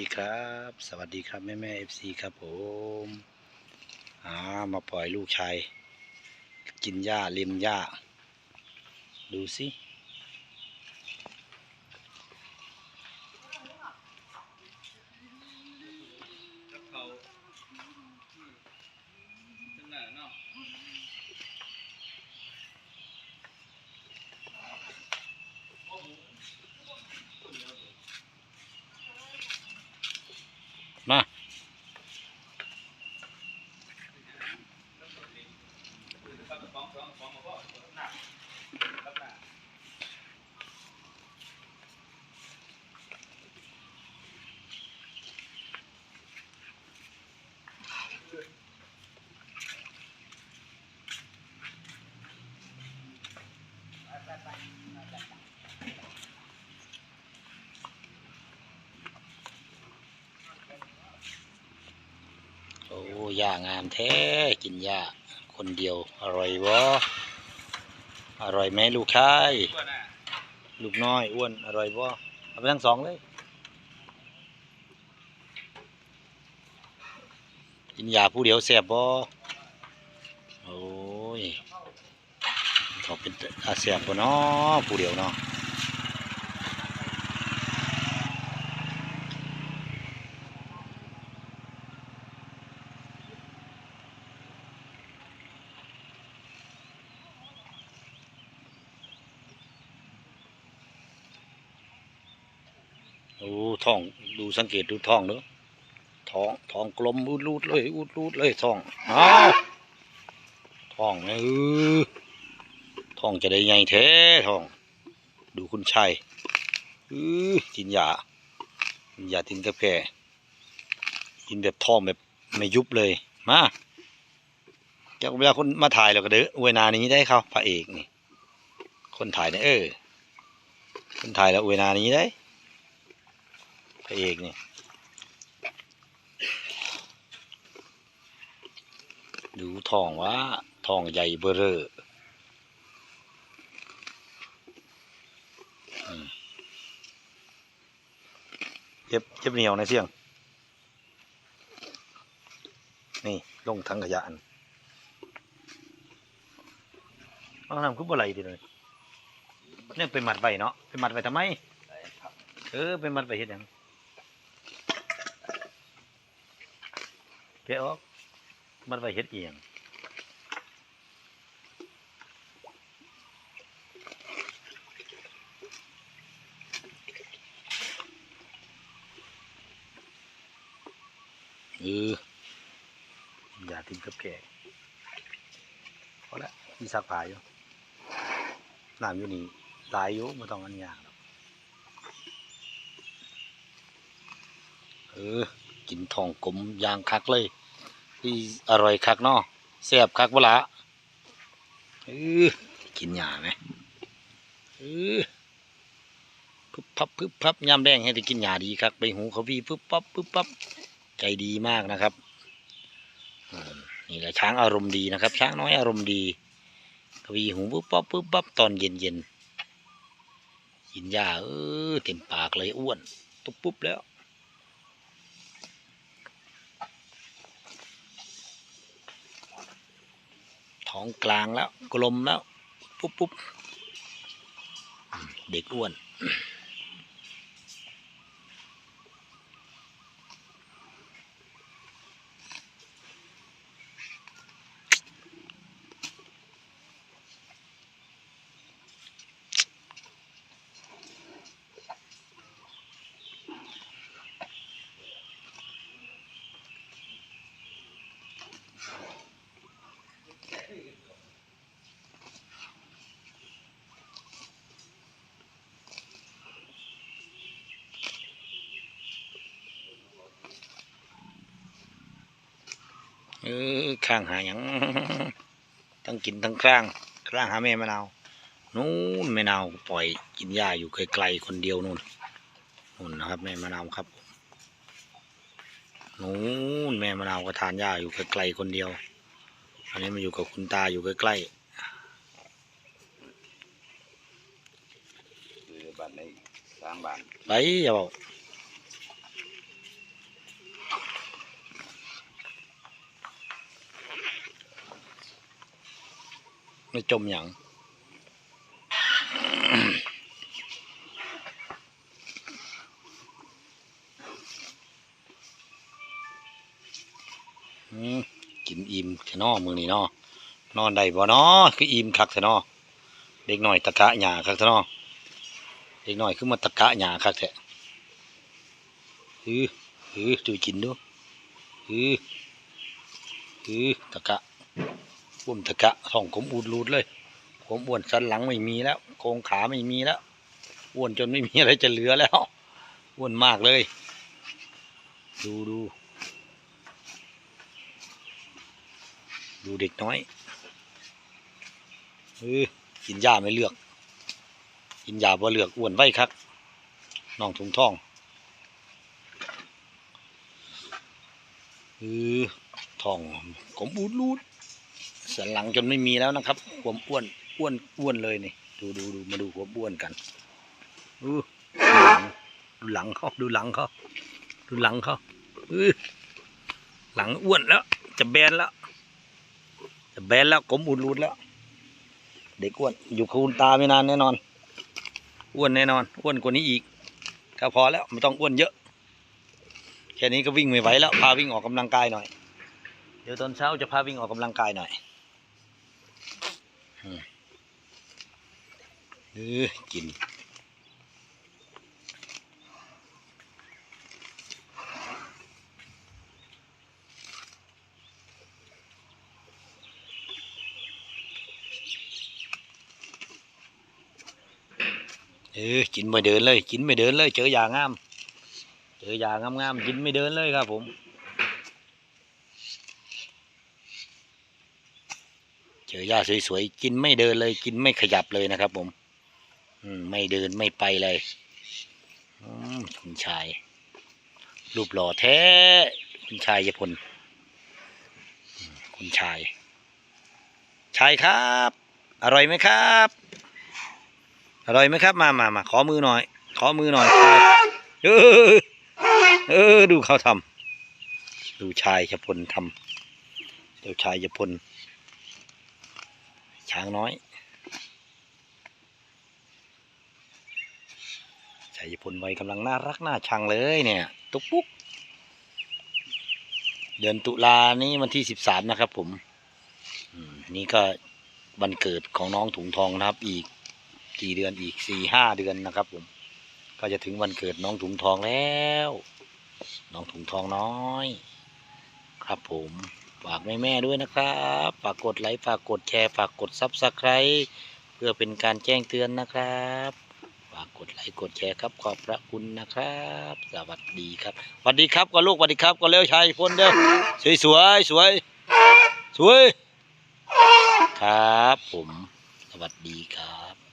ดีครับ สวัสดีครับแม่แม่เอฟซีครับผมอ่ามาปล่อยลูกชายกินหญ้าเลียมหญ้า ดูสิมาโอ้หญ้า เนาะ อ้ยางามแท้กินหญ้าคนเดียวอร่อยวะอร่อยไหมลูกชายลูกน้อยอ้วนอร่อยวะเอาไปทั้งสองเลย กินยาผู้เดียวแสบบ่โอ้ยเขาเป็นอาแสบบ่เนาะผู้เดียวเนาะ อ้ท้องดูสังเกตดูท้องเด้อท้องท้องกลมอุดรูดเลยอุดรูดเลยท้องอ้าวท้องนะเออท้องจะได้ใหญ่แท้ท้อง ดูคุณชัยเออกินยากินยาตินกาแฟกินแบบท้องแบบไม่ยุบเลยมาจากเวลาคนมาถ่ายเราก็เด้อเวนานี้ได้เขาพระเอกนี่ คนถ่ายเนี่ยเออคนถ่ายแล้วเวนานี้ได้ พระเอกนี่ดูทองว่าทองใหญ่เบ้อเร่อเจ็บเจ็บเหนียวในะเสี่ยง นี่ลงถังขยะอันเอาน้ำคือบ่ไหลดิเลยเนี่ยไปมัดไว้เนาะไปมัดไว้ทำไม เออไปมัดไว้เฮ็ดยัง แกะออก มัดไว้เฮ็ดเอียงเอออย่าทิ้งกับแกพอละมีซักผ้าอยู่น้ำอยู่นี่หลายอยู่ไม่ต้องอันยากหรอกเออ กินทองกลมยางคักเลยที่อร่อยคักเนาะแซ่บคักเวละเออกินหยาไหมเออพึบพับพึบพับยำแดงให้ได้กินหยาดีคักไปหูเขาวีพึบปั๊บพึบปั๊บใจดีมากนะครับนี่แหละช้างอารมณ์ดีนะครับ ช้างน้อยอารมณ์ดีกวีหูปุ๊บปั๊บปุ๊บปั๊บตอนเย็นเย็นกินหญ้าเออเต็มปากเลยอ้วน ตุ๊บปุ๊บแล้ว ท้องกลางแล้ว กลมแล้ว ปุ๊บปุ๊บเด็กอ้วน เออข้างหาหยังทั้งกินทั้งคร้างคร้างหาแม่มะนาวนู้นแม่นาวปล่อยกินหญ้าอยู่ไกลๆคนเดียวนู่นนู่นนะครับแม่มะนาวครับนู้นแม่มะนาวก็ทานหญ้าอยู่ไกลๆคนเดียว อันนี้มาอยู่กับคุณตาอยู่ใกล้คือบ้านในสร้างบ้านๆไปอย่าบอก ไม่จมหยังอืมกินอิ่มแค่นอมือนี่เนาะนอนได้บ่เนาะคืออิ่มคักแท้เนาะเด็กหน้อยตะกะหญ้าคักแท้เนาะเด็กหน้อยคือมาตะกะหญ้าคักแท้ฮือฮือดูกินดูฮือฮือตะกะ อ้วนตะกะท้องผมอูดรูดเลยผมอ้วนสันหลังไม่มีแล้ว โครงขาไม่มีแล้วอ้วนจนไม่มีอะไรจะเหลือแล้วอ้วนมากเลย ดูดูดูเด็กน้อยเออกินยาไม่เลือก กินยาบ่เลือกอ้วนไว้ครับน้องถุงทองเออทองผมอูดรูด สันหลังจนไม่มีแล้วนะครับความอ้วนอ้วนอ้วนเลยนี่ดูดูดูมาดูความอ้วนกันดูดูหลังเขาดูหลังเขาดูหลังเขาเออหลังอ้วนแล้ว จะแบนแล้ว จะแบนแล้วผมอูดรูดแล้ว เด็กอ้วนอยู่คูณตาไม่นานแน่นอน อ้วนแน่นอน อ้วนกว่านี้อีกก็พอแล้วไม่ต้องอ้วนเยอะ แค่นี้ก็วิ่งไม่ไหวแล้วพาวิ่งออกกำลังกายหน่อย เดี๋ยวตอนเช้าจะพาวิ่งออกกำลังกายหน่อย เออกินเออกินไม่เดินเลย กินไม่เดินเลย เจออย่างงาม เจออย่างงามๆกินไม่เดินเลยครับผม จอหญ้าสวยๆกินไม่เดินเลย กินไม่ขยับเลยนะครับ ผม อืม ไม่เดินไม่ไปเลยคุณชาย รูปหล่อแท้ คุณชายยพลคุณชาย ชายครับ อร่อยไหมครับ อร่อยไหมครับ มามามาขอมือหน่อย ขอมือหน่อยเออเออ ดูเขาทำดูชายยพลทำเดี๋ยวชายยพล ช้างน้อยชายพลวัยกำลังน่ารักน่าชังเลยเนี่ย ตุ๊กปุ๊ก เดือนตุลานี้วันที่สิบสามนะครับผมอืมนี่ก็วันเกิดของน้องถุงทองนะครับ อีกกี่เดือนอีกสี่ห้าเดือนนะครับผม ก็จะถึงวันเกิดน้องถุงทองแล้ว น้องถุงทองน้อย ครับผม ฝากแม่แม่ด้วยนะครับ ฝากกดไลค์ฝากกดแชร์ ฝากกดซับสไครต์เพื่อเป็นการแจ้งเตือนนะครับ ฝากกดไลค์กดแชร์ครับขอบพระคุณนะครับ สวัสดีครับสวัสดีครับก็ลูกสวัสดีครับก็เร็วชายพลเด้อสวยสวยสวยสวย ครับผม สวัสดีครับ